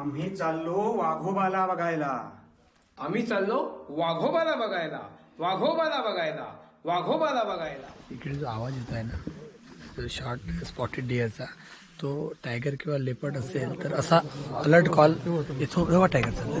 आम्ही चाललो वाघोबाला बघायला. आम्ही चाललो वाघोबाला बघायला. वाघोबाला बघायला. वाघोबाला बघायला. इकडे जो आवाज येत आहे ना तो शॉर्ट स्पॉटेड डिअरचा तो टायगर किंवा लेपर्ड असेल तर असा अलर्ट कॉल येतो. तेव्हा टायगर चालतो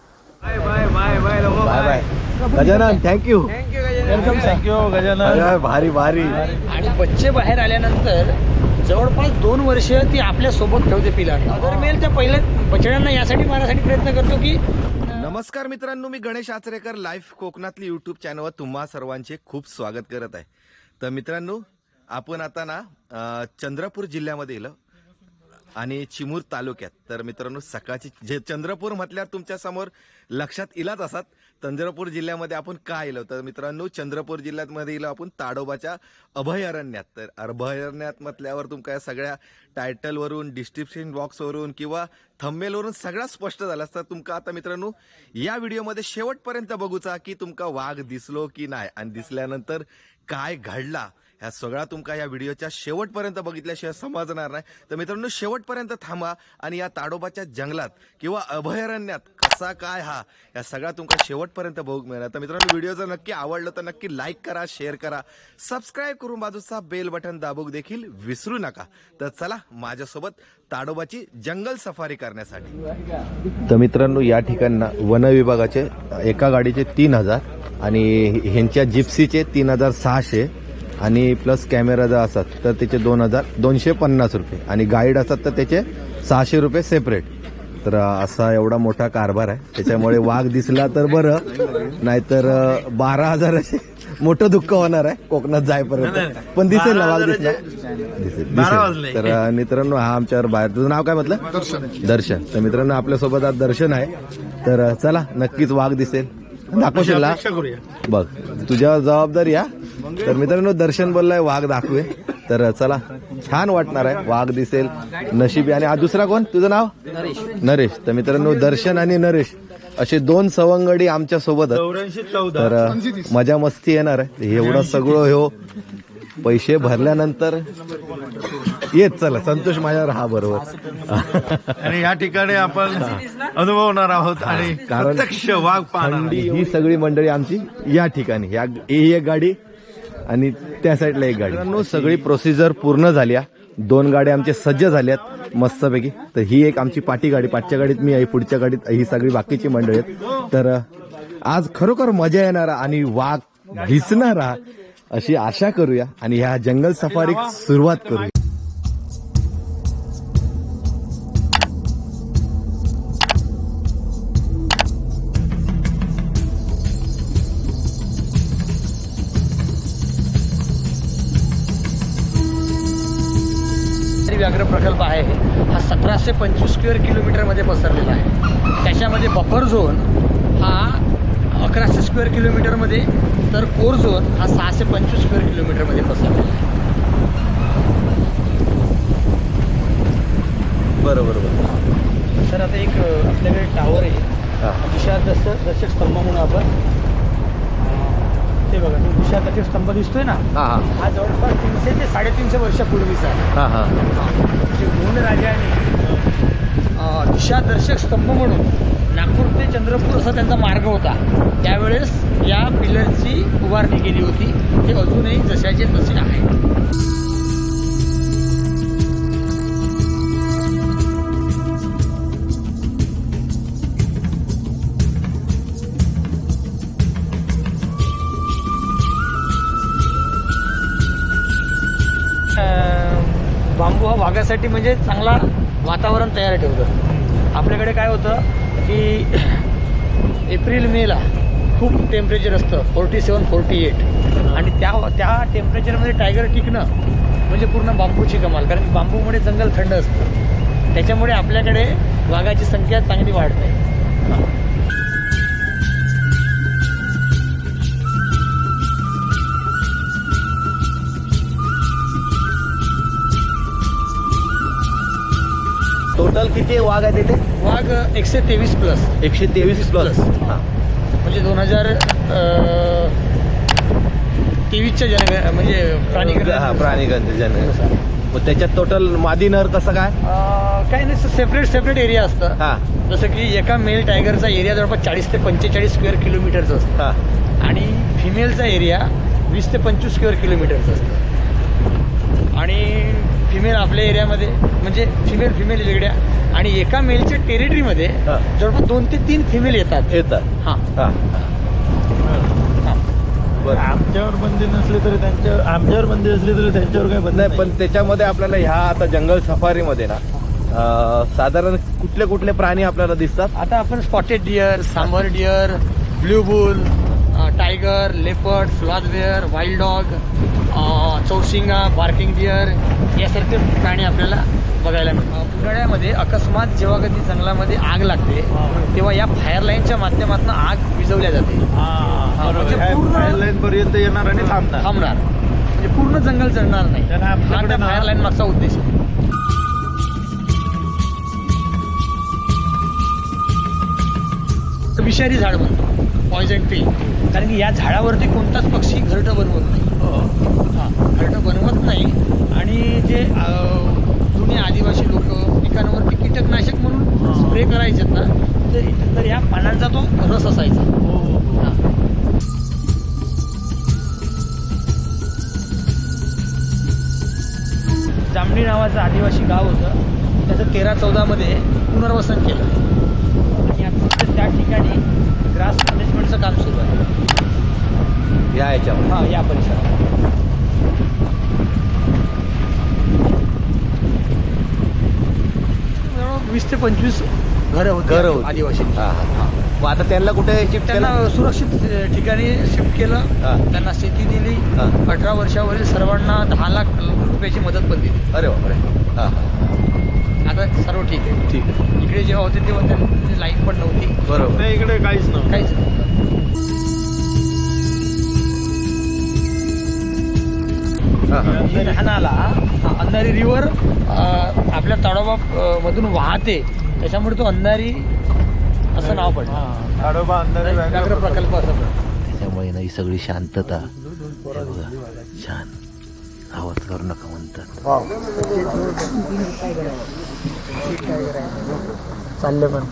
bye bye Gajanan thank you welcome thank you Gajanan. भारी भारी. आणि बच्चे बाहेर आल्यानंतर जवळपास दोन वर्ष ती आपल्यासोबत ठेवते पिलांना जर मिळेल तर पहिल्या बछड्यांना यासाठी मारण्यासाठी प्रयत्न करतो की नमस्कार मित्रांनो मी गणेश आचरेकर लाईव्ह कोकणातली युट्यूब चॅनलवर तुम्हा सर्वांचे खूप स्वागत करत आहे. तर मित्रांनो आपण आता ना चंद्रपूर जिल्ह्यामध्ये येलो आणि चिमूर तालुक्यात. तर मित्रांनो सकाळची जे चंद्रपूर म्हटल्यावर तुमच्यासमोर लक्षात इलाच असतात चंद्रपूर जिल्ह्यामध्ये आपण का येलो तर मित्रांनो चंद्रपूर जिल्ह्यामध्ये येलो आपण ताडोबाच्या अभयारण्यात. तर अभयारण्यात म्हटल्यावर तुमका या सगळ्या टायटलवरून डिस्क्रिप्शन बॉक्सवरून किंवा थंबेलवरून सगळा स्पष्ट झालं असतं तुमका आता मित्रांनो या व्हिडिओमध्ये शेवटपर्यंत बघूचा की तुमका वाघ दिसलो की नाही आणि दिसल्यानंतर काय घडला ह्या सगळा तुमका या व्हिडिओच्या शेवटपर्यंत बघितल्याशिवाय समजणार नाही. तर मित्रांनो शेवटपर्यंत थांबा आणि या ताडोबाच्या जंगलात किंवा अभयारण्यात कसा काय हा या सगळा तुमका शेवटपर्यंत बघूक मिळणार. तर मित्रांनो व्हिडिओ जर नक्की आवडलं तर नक्की लाईक करा शेअर करा सबस्क्राईब करून बाजूचा बेल बटन दाबूक देखील विसरू नका. तर चला माझ्यासोबत ताडोबाची जंगल सफारी करण्यासाठी. तर मित्रांनो या ठिकाणना वन विभागाचे एका गाडीचे तीन हजार आणि ह्यांच्या जिप्सीचे तीन हजार सहाशे आणि प्लस कॅमेरा जर असतात तर त्याचे दोन हजार दोनशे पन्नास रुपये. आणि गाईड असतात तर त्याचे सहाशे रुपये सेपरेट तर असा एवढा मोठा कारभार आहे. त्याच्यामुळे वाघ दिसला तर बरं नाहीतर बारा हजाराचे मोठं दुःख होणार आहे कोकणात जायपर्यंत. पण दिसेल ना वाघ दिसला? दिसेल दिसेल. तर मित्रांनो हा आमच्यावर बाहेर. तुझं नाव काय म्हटलं? दर्शन. दर्शन. तर मित्रांनो आपल्यासोबत आज दर्शन आहे. तर चला नक्कीच वाघ दिसेल. दाखवशील बघ तुझ्यावर जबाबदारी या तर मित्रांनो दर्शन बोललाय वाघ दाखवे. तर चला छान वाटणार आहे. वाघ दिसेल नशिबी. आणि हा दुसरा कोण? तुझं नाव? नरेश. तर मित्रांनो दर्शन आणि नरेश असे दोन सवंगडी आमच्यासोबत तर मजा मस्ती येणार आहे. एवढं सगळं हो पैसे भरल्यानंतर येत चला संतोष माझ्यावर हा बरोबर. आणि या ठिकाणी आपण अनुभवणार आहोत आणि कारण वाघ ही सगळी मंडळी आमची या ठिकाणी. या ही एक गाडी आणि त्या साईडला एक गाडी. सगळी प्रोसिजर पूर्ण झाली दोन गाड्या आमच्या सज्ज झाल्यात मस्तपैकी. तर ही एक आमची पाठी गाडी पाठच्या गाडीत मी आहे पुढच्या गाडीत ही सगळी बाकीची मंडळी आहेत. तर आज खरोखर मजा येणारा आणि वाघ दिसणारा अशी आशा करूया आणि ह्या जंगल सफारीक सुरुवात करूया. आहे. हा सतराशे पंचवीस स्क्वेअर किलोमीटरमध्ये पसरलेला आहे. त्याच्यामध्ये बफर झोन हा अकराशे स्क्वेअर किलोमीटरमध्ये तर कोर झोन हा सहाशे पंचवीस स्क्वेअर किलोमीटरमध्ये पसरलेला आहे. बरोबर तर आता एक आपल्याकडे टावर आहे. दिशा दर्श दर्शक स्तंभ म्हणून आपण बघा तो स्तंभ दिसतोय ना हा हा. हा जवळपास तीनशे ते साडेतीनशे वर्षापूर्वीचा आहे. हा हा. म्हणजे गोंड राजाने अ, दिशादर्शक स्तंभ म्हणून नागपूर ते चंद्रपूर असा त्यांचा मार्ग होता. त्यावेळेस या पिलरची उभारणी केली होती. ते अजूनही जशाचे तसे आहे त्यासाठी म्हणजे चांगला वातावरण तयार ठेवतं आपल्याकडे काय होतं की एप्रिल मेला खूप टेम्परेचर असतं फोर्टी सेवन फोर्टी एट आणि त्या त्या टेम्परेचरमध्ये टायगर टिकणं म्हणजे पूर्ण बांबूची कमाल. कारण बांबूमुळे जंगल थंड असतं. त्याच्यामुळे आपल्याकडे वाघाची संख्या चांगली वाढते. टोटल किती वाघ आहेत इथे वाघ एकशे तेवीस प्लस एकशे तेवीस प्लस म्हणजे दोन हजार तेवीसच्या जन म्हणजे प्राणी हा प्राणी जन. मग त्याच्यात टोटल मादी नर कसं काय? काही नाही सेपरेट सेपरेट एरिया असतं. हा. जसं की एका मेल टायगरचा एरिया जवळपास चाळीस ते पंचेचाळीस स्क्वेअर किलोमीटरचं असतं. हा. आणि फिमेलचा एरिया वीस ते पंचवीस स्क्वेअर किलोमीटरचं असतं. आणि फिमेल आपल्या एरियामध्ये म्हणजे फिमेल फिमेल वेगळ्या. आणि एका मेलच्या टेरिटरीमध्ये हा. जवळपास दोन ते तीन फिमेल येतात. येतात. हां. हा. हां. बरं. आमच्यावर बंदी नसली तरी त्यांच्यावर आमच्यावर बंदी असली तरी त्यांच्यावर काही बंदी नाही पण त्याच्यामध्ये आपल्याला ह्या आता जंगल सफारीमध्ये ना अं, साधारण कुठले कुठले प्राणी आपल्याला दिसतात? आता आपण spotted deer sambar deer blue bull tiger leopard flaws bear wild dog चौशिंगा बार्किंग डिअर यासारखे प्राणी आपल्याला बघायला मिळतात. उन्हाळ्यामध्ये अकस्मात जेव्हा कधी जंगलामध्ये आग लागते तेव्हा या फायर लाईनच्या माध्यमातून आग विझवल्या जाते. म्हणजे पूर्ण- लाईन पर्यंत येणार आणि थांबणार. थांबणार. म्हणजे पूर्ण जंगल जळणार नाही. हा त्या फायर लाईन मागचा उद्देश आहे. विषारी झाड म्हणतो. पॉयझन ट्री कारण की या झाडावरती कोणताच पक्षी घरटं बनवत नाही. हा. घरटं बनवत नाही. आणि जे जुने आदिवासी लोक पिकांवरती कीटकनाशक म्हणून स्प्रे करायचे ना तर- तर ह्या पानांचा तो रस असायचा. हा. जामणी नावाचं आदिवासी गाव होतं. त्याचं तेरा चौदामध्ये पुनर्वसन केलं. सध्या त्या ठिकाणी ग्रास मॅनेजमेंटचं काम सुरू आहे. या याच्यामध्ये हां या परिसरात. वीस ते पंचवीस घरं होती घरं होती. आदिवासी. हा, हा. मग आता त्यांना कुठे शिफ्ट त्यांना सुरक्षित ठिकाणी शिफ्ट केलं. हा. त्यांना शेती दिली. हा. अठरा वर्षावरील सर्वांना दहा लाख रुपयाची मदत पण दिली. अरे बापरे. हा. आता सर्व ठीक आहे. ठीक आहे. इकडे जेव्हा होते तेव्हा त्यांची लाईन पण नव्हती. बरोबर. नाही इकडे काहीच नव्हतं. काहीच नव्हतं. लहानाला हा, अंधारी रिव्हर आपल्या ताडोबा मधून वाहते. त्याच्यामुळे तो अंधारी असं नाव पडलं ताडोबा अंधारे व्याघ्र प्रकल्प असं त्याच्यामुळे ना ही सगळी शांतता छान. आवाज करू नका म्हणतात. चालले पण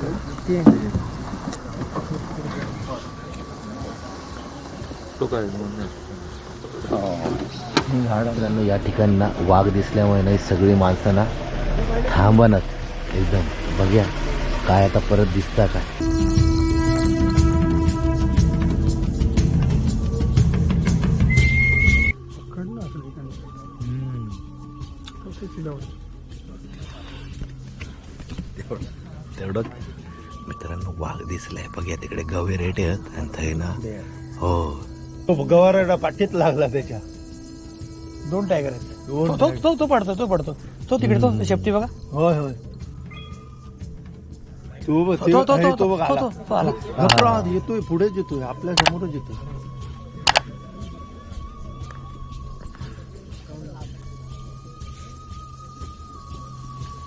झाडांना या ठिकाणी वाघ दिसल्यामुळे नाही सगळी माणसांना ना एकदम. बघ्या काय आता परत दिसता काय. तेवढं मित्रांनो वाघ दिसलाय. बघ्या तिकडे गवे रेट आहेत. आणि थंय ना हो गवारा पाठीत लागला त्याच्या. दोन टायगर आहेत. तो तो- तो तो पडतो तो पडतो. तो तिकडे तो शेपटी बघा. होय होय. तो बघ, तो ते- तो तो तो बघ तो आला. तो तो आला घबरा, येतोय पुढेच येतोय आपल्या समोरच येतोय.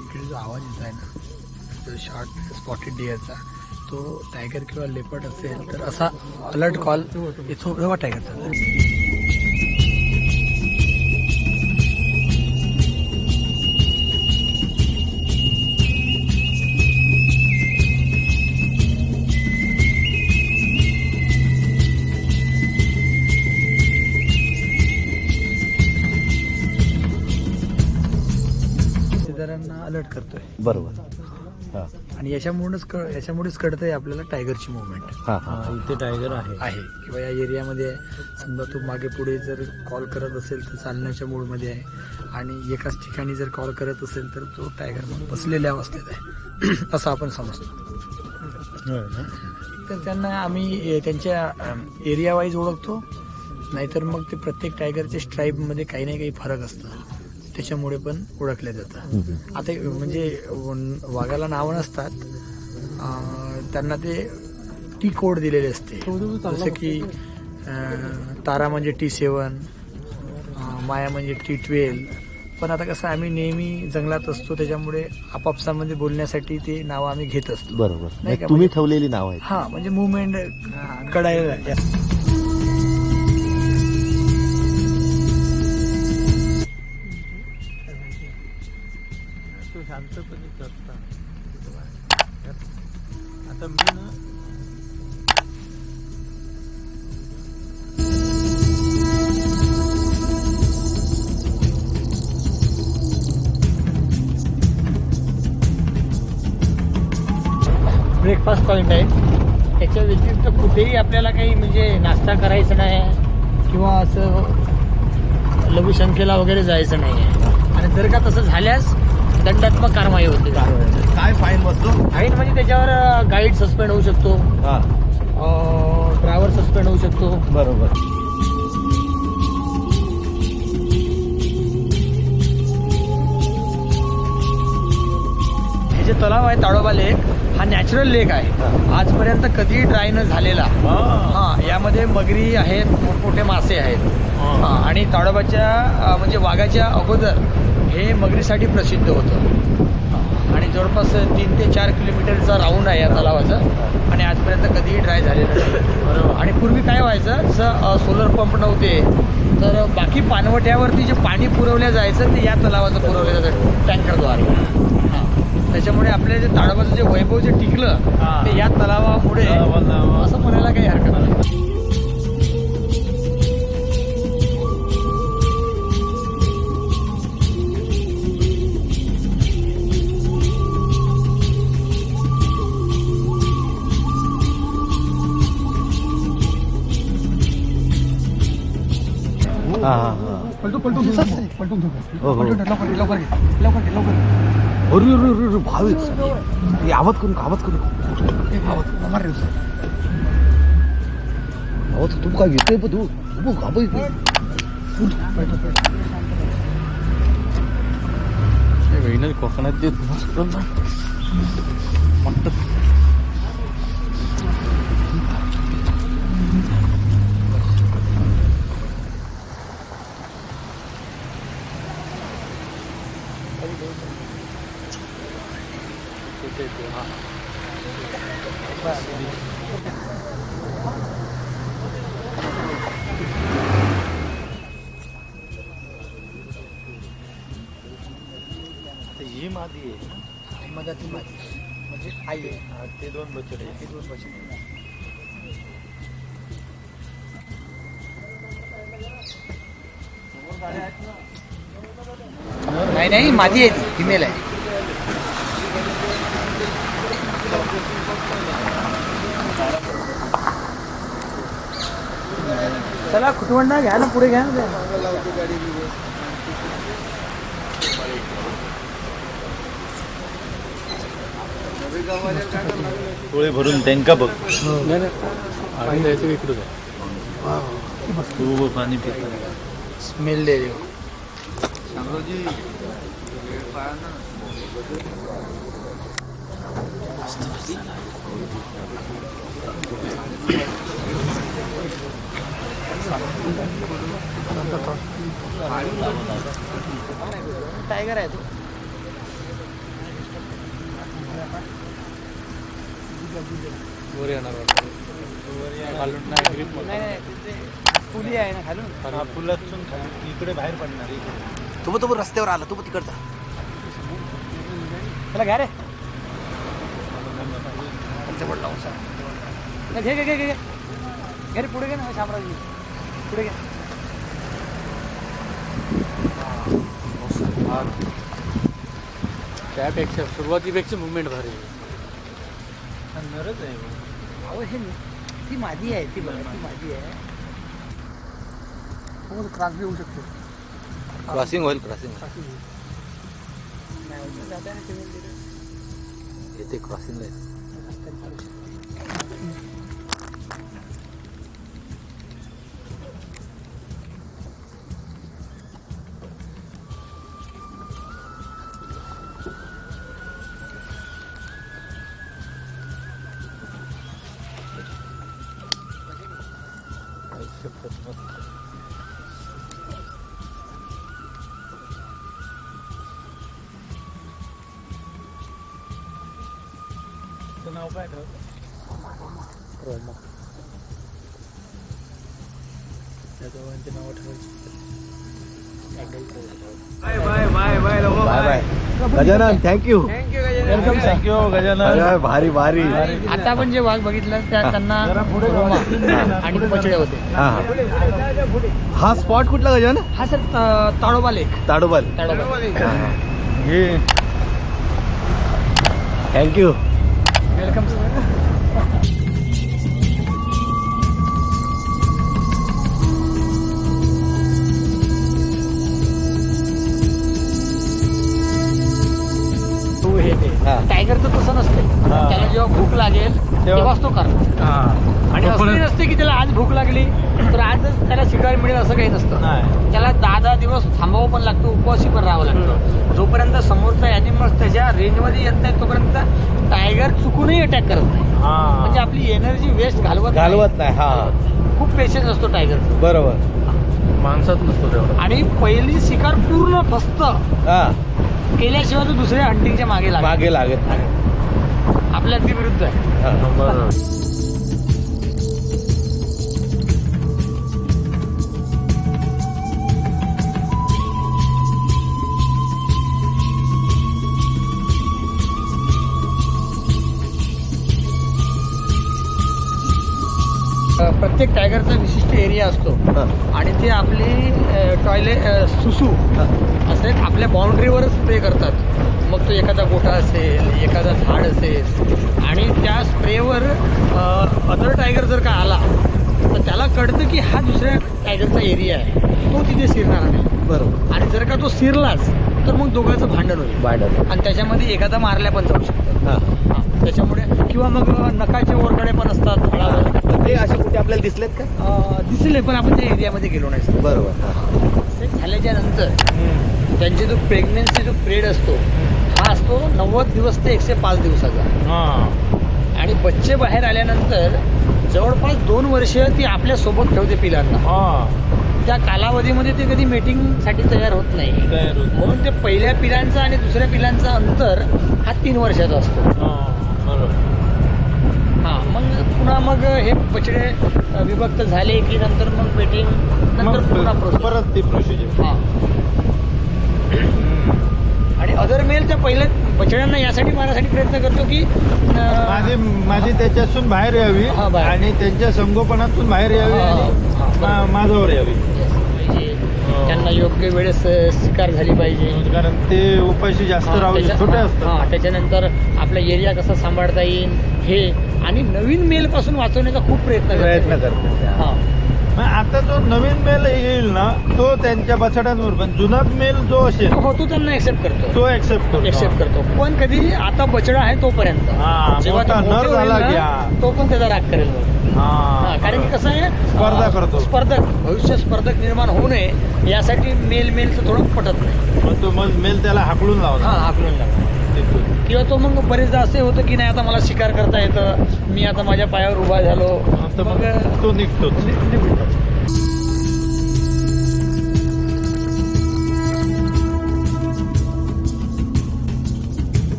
इकडे जो आवाज येत आहे ना. शॉर्ट स्पॉटेड डिअरचा तो टायगर किंवा लेपर्ड असेल तर असा अलर्ट कॉल येतो. तेव्हा टायगरचा अलर्ट करतोय. बरोबर. हा. आणि याच्यामुळेच क- याच्यामुळेच कळतंय आपल्याला टायगरची मुवमेंट हा हा इथे टायगर आहे. आहे. किंवा या एरियामध्ये समजा तो मागे पुढे जर कॉल करत असेल तर चालण्याच्या मूडमध्ये आहे. आणि एकाच ठिकाणी जर कॉल करत असेल तर तो टायगर बसलेल्या अवस्थेत आहे. असं आपण समजतो. तर त्यांना आम्ही अ, त्यांच्या एरिया वाईज ओळखतो. नाहीतर मग ते प्रत्येक टायगरच्या स्ट्राईपमध्ये काही ना काही फरक असतं. त्याच्यामुळे पण ओळखले जातात. आता म्हणजे वाघाला नावं नसतात त्यांना ते टी कोड दिलेले असते. जसं की तारा म्हणजे टी सेवन माया म्हणजे टी ट्वेल्व पण आता कसं आम्ही नेहमी जंगलात असतो त्याच्यामुळे आपापसामध्ये बोलण्यासाठी ते नाव आम्ही घेत असतो. बरोबर. नाही का, तुम्ही म्हणजे- ठेवलेली नाव आहेत. हा म्हणजे मुवमेंट कडायला जास्त आता मी ना ब्रेकफास्ट पॉईंट आहे त्याच्या व्यतिरिक्त कुठेही आपल्याला काही म्हणजे नाश्ता करायचा नाही किंवा असं लघुशंखेला वगैरे जायचं नाही. आहे आणि जर का तसं झाल्यास दंडात्मक कारवाई होते. काय फाईन बसतो? फाईन म्हणजे त्याच्यावर गाईड सस्पेंड होऊ शकतो. हा. ड्रायव्हर सस्पेंड होऊ शकतो. बरोबर. हे जे तलाव आहे ताडोबा लेक हा नॅचरल लेक आहे. आजपर्यंत कधीही ड्राय न झालेला. हा. यामध्ये मगरी आहेत मोठमोठे मासे आहेत. हा, आणि ताडोबाच्या म्हणजे वाघाच्या अगोदर हे मगरीसाठी प्रसिद्ध होतं. आणि जवळपास तीन ते चार किलोमीटरचा राऊंड आहे या तलावाचं. आणि आजपर्यंत कधीही ड्राय झालेलं नाही. आणि पूर्वी काय व्हायचं जसं सोलर पंप नव्हते तर बाकी पाणवट्यावरती जे पाणी पुरवलं जायचं ते या तलावाचं पुरवलं जायचं टँकरद्वारे. हा. त्याच्यामुळे आपल्या जे ताडोबाचं जे वैभव जे टिकलं ते या तलावामुळे असं म्हणायला काही हरकत नाही. हा हो, हो. लवकर घे, लवकर घे, लवकर घे, लवकर घे. अरे अरे अरे अरे भावे आवाज करू आवाज करू. मार रे. आवाज तू काय येतोय पण तू तू घाबय कोकणात जे ही मादी आहे. मग ती माझी म्हणजे आई आहे. ते दोन बछडे हे दोन वर्षाची. नाही नाही माझी आहे ती. फिमेल आहे. चला कुटुंबा घ्या ना पुढे घ्या ना. डोळे भरून त्यांका बघ आम्ही जायचं इकडे तू पाणी पितो स्मेल दे देऊ टायगर आहे तो वर येणार खालून नाही grip पुली आहे ना खालून हा, पुलातून खाली इकडे बाहेर पडणार इकडे तू तो रस्त्यावर आला तू तिकडचा चला घ्या रे घे घे घे घे घे रे पुढे घे ना शामराजी पुढे घे त्यापेक्षा सुरुवातीपेक्षा मुवमेंट भारी नरच आहे अहो हे ती माझी आहे ती बघा ती माझी आहे. हो त्रास बी होऊ शकतो. क्रॉसिंग होईल क्रॉसिंग नाही होत. जाता क्रॉसिंगला Gajanan. Thank you thank you Gajanan. भारी भारी. आता आपण जे वाघ बघितलं त्या त्यांना रोमा आणि पचडे होते. हा हा. स्पॉट कुठला गजानन? हा सर त- ताडोबा लेक ताडोबाल ताडोबा. हे थँक्यू टायगरचं तसं नसते त्याला जेव्हा भूक लागेल तेव्हाच तो करतो. आणि असं नाही नसते की त्याला आज भूक लागली तर आजच त्याला शिकार मिळेल असं काही नसतं. नाही. त्याला दहा दहा दिवस थांबावं पण लागतं उपवासी पण राहावं लागतं. जोपर्यंत समोरचा ॲनिमल्स त्याच्या रेंजमध्ये येत नाही तोपर्यंत टायगर चुकूनही अटॅक करत नाही. म्हणजे आपली एनर्जी वेस्ट घालवत घालवत नाही हा. खूप पेशन्स असतो टायगरचा बरोबर. माणसात नसतो तेवढा. आणि पहिली शिकार पूर्ण फस्त हा. केल्याशिवाय तो दुसऱ्या हंटिंगच्या मागे लागतो मागे लागत नाही. आपल्या अगदी विरुद्ध आहे. हा. बरोबर प्रत्येक टायगरचा विशिष्ट एरिया असतो. हा. आणि ते आपली टॉयलेट सुसू असे आपल्या बाउंड्रीवरच स्प्रे करतात. मग तो एखादा गोठा असेल एखादा झाड असेल. आणि त्या स्प्रेवर अदर टायगर जर का आला तर त्याला कळतं की हा दुसऱ्या टायगरचा एरिया आहे. तो तिथे शिरणार नाही. बरोबर. आणि जर का तो शिरलाच तर मग दोघांचं भांडण होईल. भांडत आणि त्याच्यामध्ये एखादा मारल्या पण जाऊ शकतो. हा. त्याच्यामुळे किंवा मग नकाचे ओरकडे पण असतात. ते असे कुठे आपल्याला दिसलेत का? दिसले पण आपण त्या एरियामध्ये गेलो नाही. सर बरोबर. सेट झाल्याच्यानंतर त्यांची जो प्रेग्नेन्सी जो पिरियड असतो हा असतो नव्वद दिवस ते एकशे पाच दिवसाचा. हा. आणि बच्चे बाहेर आल्यानंतर जवळपास दोन वर्ष ती आपल्यासोबत ठेवते पिलांना हा. त्या कालावधीमध्ये ते कधी मेटिंगसाठी तयार होत नाही तयार होत. म्हणून ते पहिल्या पिलांचा आणि दुसऱ्या पिलांचा अंतर हा तीन वर्षाचा असतो हा, बरोबर हा मग पुन्हा मग हे अ, विभक्त झाले की नंतर मग मेटिंग नंतर पुन्हा मग process. परत ती प्रोसिजर हा आणि अदर मेल त्या पहिल्या बछड्यांना यासाठी मारण्यासाठी प्रयत्न करतो की अं, माझी माझी त्याच्यातून बाहेर यावी हा, बाहेर. आणि त्यांच्या संगोपनातून बाहेर यावी हा, आणि हा, बरोबर. मा- माझ्यावर यावी. त्यांना योग्य वेळेस शिकार झाली पाहिजे. कारण ते उपाशी जास्त राहू त्याच्या- छोटे असतात. हा, त्याच्यानंतर आपला एरिया कसा सांभाळता येईल हे आणि नवीन मेल पासून वाचवण्याचा खूप प्रयत्न करतात. प्रयत्न करते हा. मग आता जो नवीन मेल येईल ना तो त्यांच्या बछड्यांवर पण जुना मेल जो असेल हो तो त्यांना एक्सेप्ट करतो. तो एक्सेप्ट करतो. एक्सेप्ट करतो. पण कधी आता बछडा आहे तोपर्यंत. हा, जेव्हा तो पण त्याचा राग करेल. हा, कारण की कसं आहे स्पर्धा अं, करतो. स्पर्धक भविष्य स्पर्धक निर्माण होऊ नये यासाठी मेल मेलचं थोडं पटत नाही मग तो मग मेल त्याला हाकलून हा लावला हाकलून तिथून. किंवा तो मग बरेचदा असे होतं की नाही आता मला शिकार करता येतं मी आता माझ्या पायावर उभा झालो तर मग मग तो निघतो नि- निघून जातो.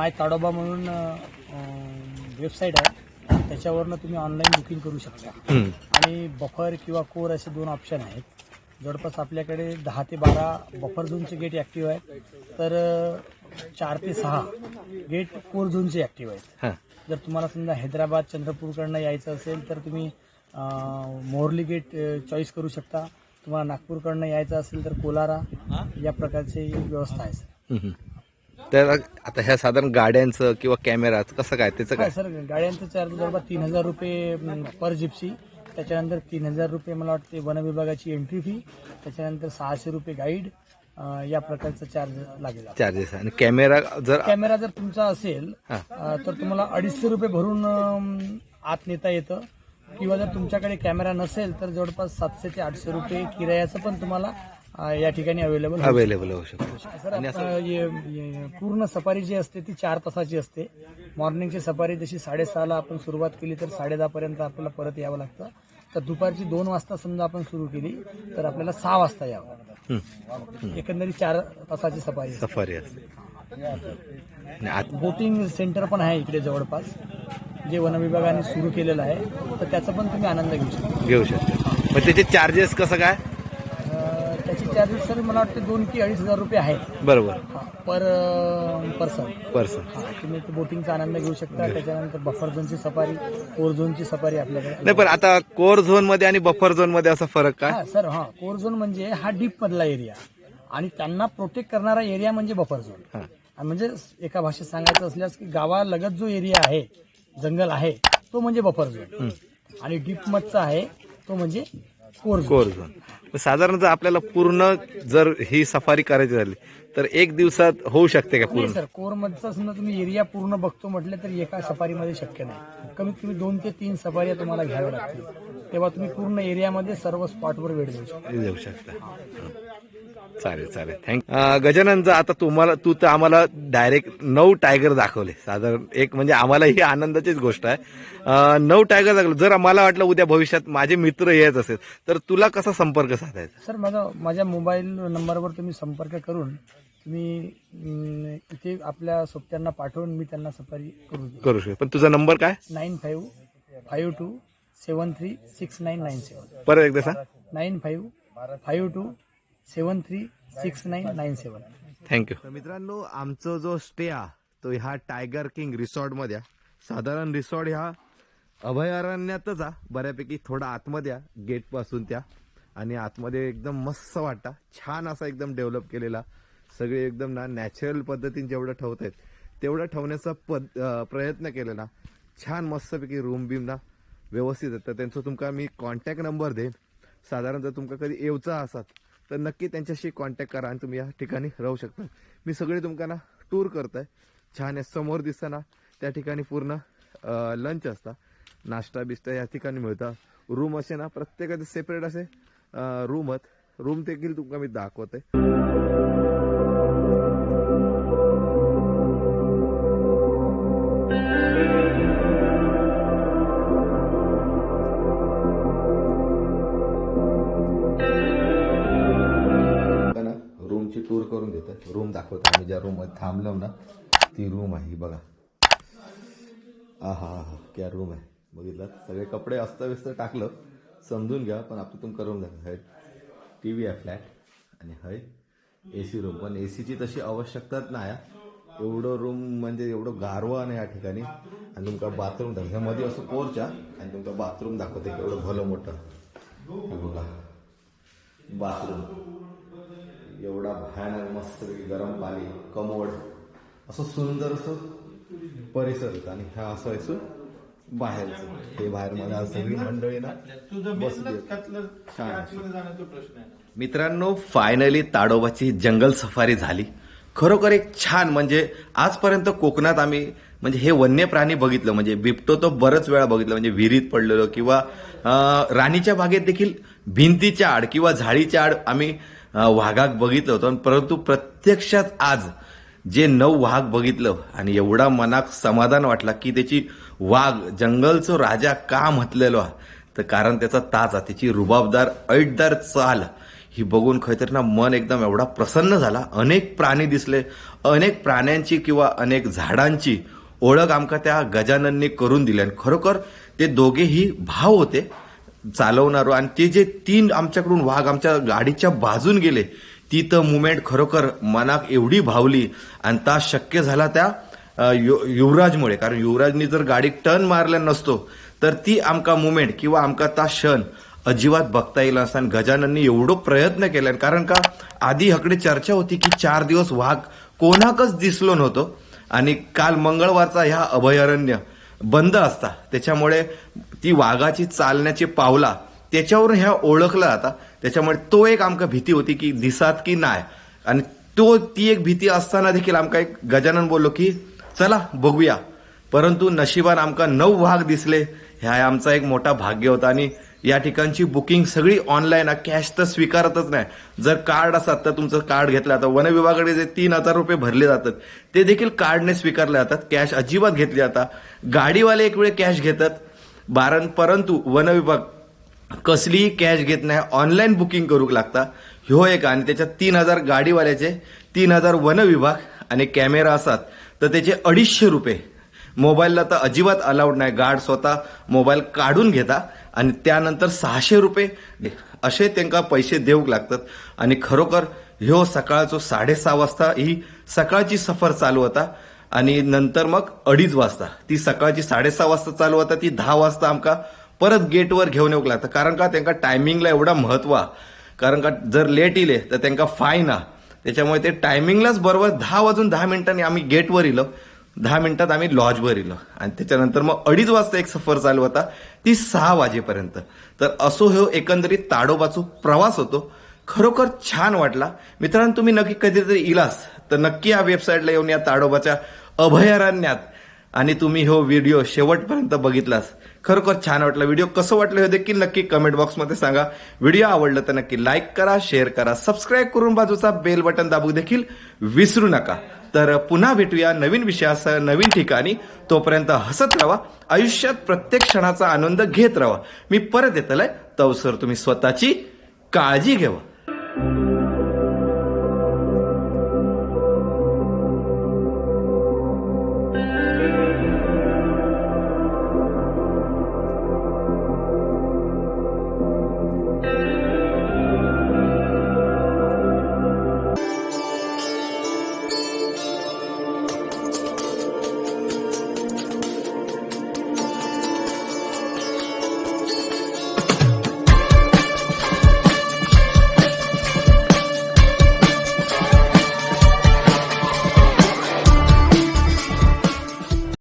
माय ताडोबा म्हणून वेबसाईट आहे. त्याच्यावरनं तुम्ही ऑनलाईन बुकिंग करू शकता. आणि बफर किंवा कोर असे दोन ऑप्शन आहेत. जवळपास आपल्याकडे दहा ते बारा बफर झोनचे गेट ॲक्टिव्ह आहेत. तर चार ते सहा गेट कोर झोनचे ॲक्टिव्ह आहेत. हा. जर तुम्हाला समजा हैदराबाद चंद्रपूरकडनं यायचं असेल तर तुम्ही मोरली गेट चॉईस करू शकता. तुम्हाला नागपूरकडनं यायचं असेल तर कोलारा. या प्रकारची व्यवस्था आहे सर. तर आता ह्या साधारण गाड्यांचं किंवा कॅमेराचं कसं काय? त्याचं काय? सर गाड्यांचं चार्ज जवळपास तीन हजार रुपये पर जिप्सी त्याच्यानंतर तीन हजार रुपये मला वाटते वन विभागाची एंट्री फी त्याच्यानंतर सहाशे रुपये गाईड या प्रकारचा चार्ज लागेल चार्जेस आणि कॅमेरा जर कॅमेरा जर तुमचा असेल तर तुम्हाला अडीचशे रुपये भरून आत नेता येतं. किंवा जर तुमच्याकडे कॅमेरा नसेल तर जवळपास सातशे ते आठशे रुपये किरायाचं पण तुम्हाला अ, या ठिकाणी अवेलेबल अवेलेबल होऊ शकतो. सर आता ये- ये पूर्ण सफारी जी असते ती चार तासाची असते. मॉर्निंगची सफारी जशी साडेसहाला आपण सुरुवात केली तर साडेदहा पर्यंत आपल्याला परत यावं लागतं. तर दुपारची दोन वाजता समजा आपण सुरू केली तर आपल्याला सहा वाजता यावं. लागतं एकंदरीत चार तासाची सफारी असते. सफारी असते. आणि आत- बोटिंग सेंटर पण आहे इकडे जवळपास. जे वन विभागाने सुरू केलेलं आहे. तर त्याचा पण तुम्ही आनंद घेऊ शकता. घेऊ शकतो. मग त्याचे चार्जेस कसं काय? चार्जेस सर मला वाटतं दोन की अडीच हजार रुपये आहेत. बरोबर. पर पर्सन पर्सन तुम्ही ते बोटिंगचा आनंद घेऊ शकता. त्याच्यानंतर बफर झोनची सफारी कोर झोनची सफारी आपल्याकडे. नाही पण आता कोर झोनमध्ये आणि बफर झोनमध्ये असा फरक काय हा सर हा. कोर झोन म्हणजे हा डीप मधला एरिया आणि त्यांना प्रोटेक्ट करणारा एरिया म्हणजे बफर झोन हा. आणि म्हणजे एका भाषेत सांगायचं असल्यास की गावालगत जो एरिया आहे जंगल आहे तो म्हणजे बफर झोन आणि डीप मधचा आहे तो म्हणजे कोर झोन कोर झोन मग साधारणतः आपल्याला पूर्ण जर ही सफारी करायची झाली तर एक दिवसात होऊ शकते का पूर्ण? सर कोर मधचा समजा तुम्ही एरिया पूर्ण बघतो म्हटलं तर एका सफारीमध्ये शक्य नाही. कमीत कमी दोन ते तीन सफारी तुम्हाला घ्याव्या लागतील. तेव्हा तुम्ही पूर्ण एरियामध्ये सर्व स्पॉटवर वेळ देऊ शकता. देऊ शकता. चालेल चालेल. थँक गजाननचं आता तुम्हाला तू तर आम्हाला डायरेक्ट नऊ टायगर दाखवले. साधारण एक म्हणजे आम्हाला ही आनंदाचीच गोष्ट आहे. नऊ टायगर दाखवले. जर मला वाटलं उद्या भविष्यात माझे मित्र येत असेल तर तुला कसा संपर्क साधायचा? सर माझा माझ्या मोबाईल नंबरवर तुम्ही संपर्क करून तुम्ही इथे आपल्या सोबत्यांना पाठवून मी त्यांना सफारी करू करू शकतो. पण तुझा नंबर काय? Nine five five two seven three six nine nine seven परत एकदा सांग. Nine five five two seven three six nine nine seven. Thank you मित्रांनो आमचं जो स्टे हा तो ह्या टायगर किंग रिसॉर्टमध्ये हा. साधारण रिसॉर्ट ह्या अभयारण्यातच हा बऱ्यापैकी थोडा आतमध्ये गेटपासून त्या. आणि आतमध्ये एकदम मस्त वाटता छान असा एकदम डेव्हलप केलेला सगळे एकदम ना नॅचरल पद्धतीने जेवढं ठेवत आहेत तेवढं ठेवण्याचा पद अं, प्रयत्न केला ना छान मस्तपैकी रूम बिम ना व्यवस्थित येतं. त्यांचा तुमका मी कॉन्टॅक्ट नंबर देईन. साधारण जर तुमका कधी येवचा असाल तर नक्की त्यांच्याशी कॉन्टॅक्ट करा आणि तुम्ही या ठिकाणी राहू शकता. मी सगळे तुमका ना टूर करताय. छान आहे. समोर दिसताना त्या ठिकाणी पूर्ण लंच असता. नाश्ता बिस्टा या ठिकाणी मिळता. रूम असे ना प्रत्येकाचे सेपरेट असे रूम आहेत. रूम देखील तुमका मी दाखवते करून देतात. रूम दाखवतो. आम्ही ज्या रूममध्ये थांबलो ना ती रूम आहे. ही बघा. आहा हा क्या रूम आहे. बघितलं? सगळे कपडे अस्तव्यस्त टाकलं. समजून घ्या पण आपलं तुम्ही करून घ्या. हय टी व्ही आहे फ्लॅट आणि हय ए सी रूम पण ए सीची तशी आवश्यकताच नाही आहे. एवढं रूम म्हणजे एवढं गारवा नाही या ठिकाणी. आणि तुमका बाथरूम दाखवमध्ये असं पोर्च आहे. आणि तुमका बाथरूम दाखवते. एवढं भलं मोठं. बघा. बाथरूम एवढा भयानक मस्त गरम पाणी कमोड असं सुंदर असं परिसर होता. आणि हा असं असं बाहेरचं. हे बाहेर मला सगळी मंडळी ना बसली मित्रांनो फायनली ताडोबाची जंगल सफारी झाली. खरोखर एक छान म्हणजे आजपर्यंत कोकणात आम्ही म्हणजे हे वन्य प्राणी बघितलं म्हणजे बिबटो तो बरंच वेळा बघितलं म्हणजे विहिरीत पडलेलो किंवा राणीच्या बागेत देखील भिंतीच्या आड किंवा झाडीच्या आड आम्ही वाघाक बघितलं होतं. परंतु प्रत्यक्षात आज जे नऊ वाघ बघितलं आणि एवढा मनाक समाधान वाटला की त्याची वाघ जंगलचो राजा का म्हटलेलो हा तर कारण त्याचा ताजा त्याची रुबाबदार ऐटदार चाल ही बघून खैतर ना मन एकदम एवढा प्रसन्न झाला. अनेक प्राणी दिसले. अनेक प्राण्यांची किंवा अनेक झाडांची ओळख आमका त्या गजाननने करून दिली. आणि खरोखर ते दोघेही भाव होते. चालवणारो. आणि ते जे तीन आमच्याकडून वाघ आमच्या गाडीच्या बाजून गेले ती तर मुमेंट खरोखर मनाक एवढी भावली. आणि ता शक्य झाला त्या यु- युवराजमुळे. कारण युवराजनी जर गाडी टर्न मारल्या नसतो तर ती आमका मुमेंट किंवा आमका ता क्षण अजिबात बघता येईल असता आणि गजानननी एवढं प्रयत्न केला. कारण का आधी हकडे चर्चा होती की चार दिवस वाघ कोणाकच दिसलो नव्हतो. आणि काल मंगळवारचा ह्या अभयारण्य बंद असता. त्याच्यामुळे ती वाघाची चालण्याची पावला त्याच्यावरून ह्या ओळखला जाता. त्याच्यामुळे तो एक आमका भीती होती की दिसात की नाही आणि तो ती एक भीती असताना देखील आमका एक गजानन बोललो की चला बघूया. परंतु नशिबान आमका नऊ वाघ दिसले. ह्या आमचा एक मोठा भाग्य होता आणि या ठिकाणची बुकिंग सगळी ऑनलाईन आहे. कॅश तर स्वीकारतच नाही. जर कार्ड असतात तर तुमचं कार्ड घेतलं जातं. वन विभागाकडे जे तीन हजार रुपये भरले जातात ते देखील कार्डने स्वीकारले जातात. कॅश अजिबात घेतली जातात गाडीवाले एक वेळ कॅश घेतात. बारण परंतु वन विभाग कसलीही कॅश घेत नाही. ऑनलाईन बुकिंग करूक लागता. ह्यो एक आणि त्याच्यात तीन हजार गाडीवाल्याचे तीन हजार वन विभाग आणि कॅमेरा असतात तर त्याचे अडीचशे रुपये मोबाईलला तर अजिबात अलाउड नाही. गार्ड स्वतः मोबाईल काढून घेता आणि त्यानंतर सहाशे रुपये असे त्यांना पैसे देऊक लागतात. आणि खरोखर ह्यो सकाळचो साडेसहा वाजता ही सकाळची सफर चालू होता. आणि नंतर मग अडीच वाजता. ती सकाळची साडेसहा वाजता चालू होता. ती दहा वाजता आमका परत गेटवर घेऊन येऊक लागतं. कारण का त्यांना टायमिंगला एवढा महत्त्व. कारण का जर लेट इले तर त्यांना फाईन हा त्याच्यामुळे ते टायमिंगलाच बरोबर दहा वाजून दहा मिनिटांनी आम्ही गेटवर इलो. दहा मिनिटात आम्ही लॉजवर इलो आणि त्याच्यानंतर मग अडीच वाजता एक सफर चालू होता. ती सहा वाजेपर्यंत. तर असो हो एकंदरीत ताडोबाचो प्रवास होतो. खरोखर छान वाटला. मित्रांनो तुम्ही नक्की कधीतरी इलास. तर नक्की या वेबसाईटला येऊन या ताडोबाच्या अभयारण्यात. आणि तुम्ही हो व्हिडिओ शेवटपर्यंत बघितलास. खरोखर छान वाटला. व्हिडिओ कसं वाटलं हे देखील नक्की कमेंट बॉक्समध्ये सांगा. व्हिडिओ आवडलं तर नक्की लाईक करा शेअर करा सबस्क्राईब करून बाजूचा बेल बटन दाबू देखील विसरू नका. तर पुन्हा भेटूया नवीन विषयासह नवीन ठिकाणी. तोपर्यंत हसत राहा. आयुष्यात प्रत्येक क्षणाचा आनंद घेत राहा. मी परत येतलाय. तवसर तुम्ही स्वतःची काळजी घ्यावा